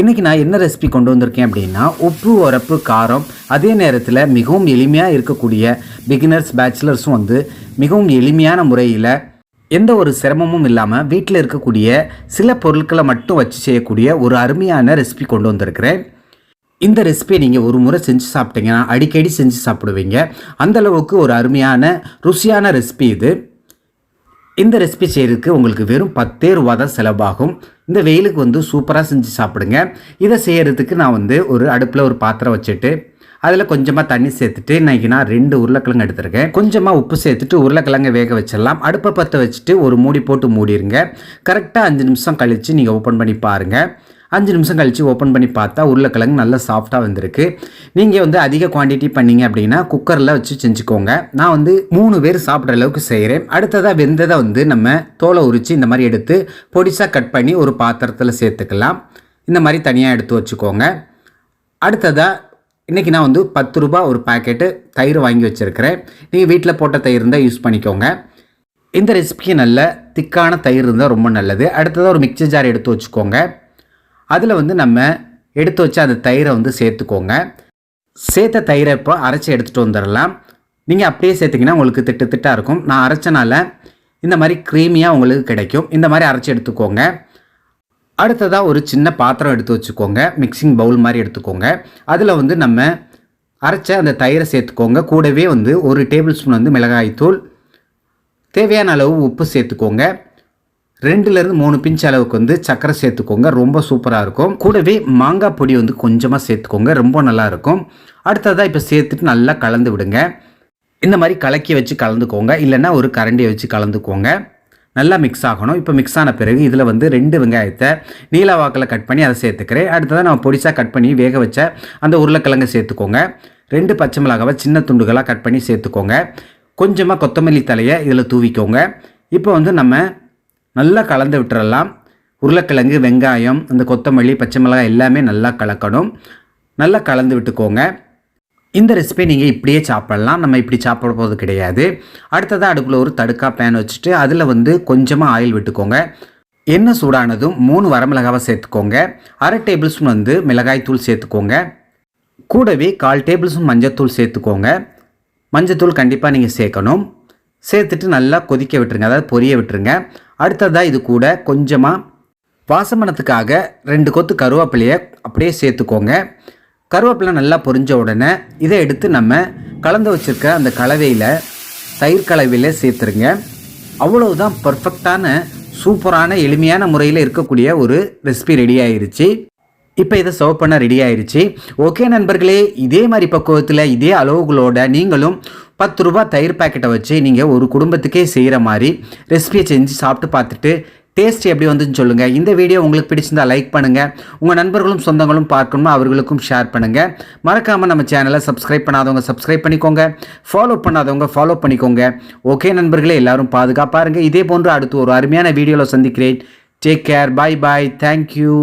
இன்றைக்கி நான் என்ன ரெசிபி கொண்டு வந்திருக்கேன் அப்படின்னா உப்பு உரப்பு காரம் அதே நேரத்தில் மிகவும் எளிமையாக இருக்கக்கூடிய பிகினர்ஸ் பேச்சுலர்ஸும் வந்து மிகவும் எளிமையான முறையில் எந்த ஒரு சிரமமும் இல்லாமல் வீட்டில் இருக்கக்கூடிய சில பொருட்களை மட்டும் வச்சு செய்யக்கூடிய ஒரு அருமையான ரெசிபி கொண்டு வந்திருக்கிறேன். இந்த ரெசிபியை நீங்கள் ஒரு முறை செஞ்சு சாப்பிட்டீங்கன்னா அடிக்கடி செஞ்சு சாப்பிடுவீங்க. அந்த அளவுக்கு ஒரு அருமையான ருசியான ரெசிபி இது. இந்த ரெசிபி செய்கிறதுக்கு உங்களுக்கு வெறும் பத்தே ரூபா தான் செலவாகும். இந்த வெயிலுக்கு வந்து சூப்பராக செஞ்சு சாப்பிடுங்க. இதை செய்கிறதுக்கு நான் வந்து ஒரு அடுப்பில் ஒரு பாத்திரம் வச்சுட்டு அதில் கொஞ்சமாக தண்ணி சேர்த்துட்டு இன்றைக்கி நான் ரெண்டு உருளைக்கிழங்கு எடுத்திருக்கேன். கொஞ்சமாக உப்பு சேர்த்துட்டு உருளைக்கிழங்கை வேக வச்சிடலாம். அடுப்பை பற்ற வச்சுட்டு ஒரு மூடி போட்டு மூடிடுங்க கரெக்டாக அஞ்சு நிமிஷம் கழித்து நீங்கள் ஓப்பன் பண்ணி பாருங்கள் அஞ்சு நிமிஷம் கழித்து ஓப்பன் பண்ணி பார்த்தா உருளைக்கிழங்கு நல்லா சாஃப்டாக வந்திருக்கு. நீங்கள் வந்து அதிக குவான்டிட்டி பண்ணீங்க அப்படின்னா குக்கரில் வச்சு செஞ்சுக்கோங்க. நான் வந்து மூணு பேர் சாப்பிட்ற அளவுக்கு செய்கிறேன் அடுத்ததாக வெந்ததை வந்து நம்ம தோலை உரித்து இந்த மாதிரி எடுத்து பொடிசாக கட் பண்ணி ஒரு பாத்திரத்தில் சேர்த்துக்கலாம். இந்த மாதிரி தனியாக எடுத்து வச்சுக்கோங்க. அடுத்ததாக இன்றைக்கி நான் வந்து பத்து ரூபா ஒரு பாக்கெட்டு தயிர் வாங்கி வச்சுருக்கிறேன். நீங்கள் வீட்டில் போட்ட தயிர் இருந்தால் யூஸ் பண்ணிக்கோங்க. இந்த ரெசிபிக்கு நல்ல திக்கான தயிர் இருந்தால் ரொம்ப நல்லது. அடுத்ததாக ஒரு மிக்சர் ஜார் எடுத்து வச்சுக்கோங்க. அதில் வந்து நம்ம எடுத்து வச்சு அந்த தயிரை வந்து சேர்த்துக்கோங்க. சேர்த்த தயிரை இப்போ அரைச்சி எடுத்துகிட்டு வந்துடலாம். நீங்கள் அப்படியே சேர்த்திங்கன்னா உங்களுக்கு திட்டு திட்டாக இருக்கும். நான் அரைச்சனால இந்த மாதிரி க்ரீமியாக உங்களுக்கு கிடைக்கும். இந்த மாதிரி அரைச்சி எடுத்துக்கோங்க. அடுத்ததாக ஒரு சின்ன பாத்திரம் எடுத்து வச்சுக்கோங்க. மிக்சிங் பவுல் மாதிரி எடுத்துக்கோங்க. அதில் வந்து நம்ம அரைச்ச அந்த தயிரை சேர்த்துக்கோங்க. கூடவே வந்து ஒரு டேபிள் ஸ்பூன் வந்து மிளகாய்த்தூள். தேவையான அளவு உப்பு சேர்த்துக்கோங்க. ரெண்டுலேருந்து மூணு பிஞ்ச் அளவுக்கு வந்து சக்கரை சேர்த்துக்கோங்க. ரொம்ப சூப்பராக இருக்கும். கூடவே மாங்காய் பொடி வந்து கொஞ்சமாக சேர்த்துக்கோங்க. ரொம்ப நல்லா இருக்கும். அடுத்ததாக இப்போ சேர்த்துட்டு நல்லா கலந்து விடுங்க. இந்த மாதிரி கலக்கி வச்சு கலந்துக்கோங்க. இல்லைன்னா ஒரு கரண்டியை வச்சு கலந்துக்கோங்க. நல்லா மிக்ஸ் ஆகணும். இப்போ மிக்ஸ் ஆன பிறகு இதில் வந்து ரெண்டு வெங்காயத்தை நீல வாக்கில் கட் பண்ணி அதை சேர்த்துக்கிறேன். அடுத்ததாக நம்ம பொடிசாக கட் பண்ணி வேக வச்ச அந்த உருளைக்கிழங்கை சேர்த்துக்கோங்க. ரெண்டு பச்சை மிளகாவை சின்ன துண்டுகளாக கட் பண்ணி சேர்த்துக்கோங்க. கொஞ்சமாக கொத்தமல்லி தலையை இதில் தூவிக்கோங்க. இப்போ வந்து நம்ம நல்லா கலந்து விட்டுறலாம். உருளைக்கிழங்கு வெங்காயம் இந்த கொத்தமல்லி பச்சை மிளகாய் எல்லாமே நல்லா கலக்கணும். நல்லா கலந்து விட்டுக்கோங்க. இந்த ரெசிபி நீங்கள் இப்படியே சாப்பிடலாம். நம்ம இப்படி சாப்பிட போகிறது கிடையாது. அடுத்ததாக அடுப்பில் ஒரு தடுக்கா பேன் வச்சுட்டு அதில் வந்து கொஞ்சமாக ஆயில் விட்டுக்கோங்க. எண்ணெய் சூடானதும் மூணு வரமிளகாவை சேர்த்துக்கோங்க. அரை டேபிள் ஸ்பூன் வந்து மிளகாய் தூள் சேர்த்துக்கோங்க. கூடவே கால் டேபிள் ஸ்பூன் மஞ்சத்தூள் சேர்த்துக்கோங்க. மஞ்சத்தூள் கண்டிப்பாக நீங்கள் சேர்க்கணும். சேர்த்துட்டு நல்லா கொதிக்க விட்டுருங்க. அதாவது பொரிய விட்டுருங்க. அடுத்ததாக இது கூட கொஞ்சமாக வாசமனத்துக்காக ரெண்டு கொத்து கருவேப்பிலையை அப்படியே சேர்த்துக்கோங்க. கருவேப்பிலை நல்லா பொரிஞ்ச உடனே இதை எடுத்து நம்ம கலந்து வச்சுருக்க அந்த கலவையில் தயிர் கலவையில் சேர்த்துருங்க. அவ்வளவுதான் பர்ஃபெக்டான சூப்பரான எளிமையான முறையில் இருக்கக்கூடிய ஒரு ரெசிபி ரெடி ஆயிருச்சு. இப்போ இதை சர்வ் பண்ண ரெடி ஆயிருச்சு. ஓகே நண்பர்களே இதே மாதிரி பக்குவத்தில் இதே அளவுகளோட நீங்களும் பத்து ரூபா தயிர் பாக்கெட்டை வச்சு நீங்கள் ஒரு குடும்பத்துக்கே செய்கிற மாதிரி ரெசிபியை செஞ்சு சாப்பிட்டு பார்த்துட்டு டேஸ்ட் எப்படி வந்துன்னு சொல்லுங்கள் இந்த வீடியோ உங்களுக்கு பிடிச்சிருந்தா லைக் பண்ணுங்கள் உங்கள் நண்பர்களும் சொந்தங்களும் பார்க்கணுமா அவர்களுக்கும் ஷேர் பண்ணுங்கள் மறக்காமல் நம்ம சேனலை சப்ஸ்கிரைப் பண்ணாதவங்க சப்ஸ்கிரைப் பண்ணிக்கோங்க. ஃபாலோ பண்ணாதவங்க ஃபாலோ பண்ணிக்கோங்க. ஓகே நண்பர்களே எல்லாரும் பாதுகாப்பாக இருங்க இதே போன்று அடுத்து ஒரு அருமையான வீடியோவில் சந்திக்கிறேன். Take care bye bye thank you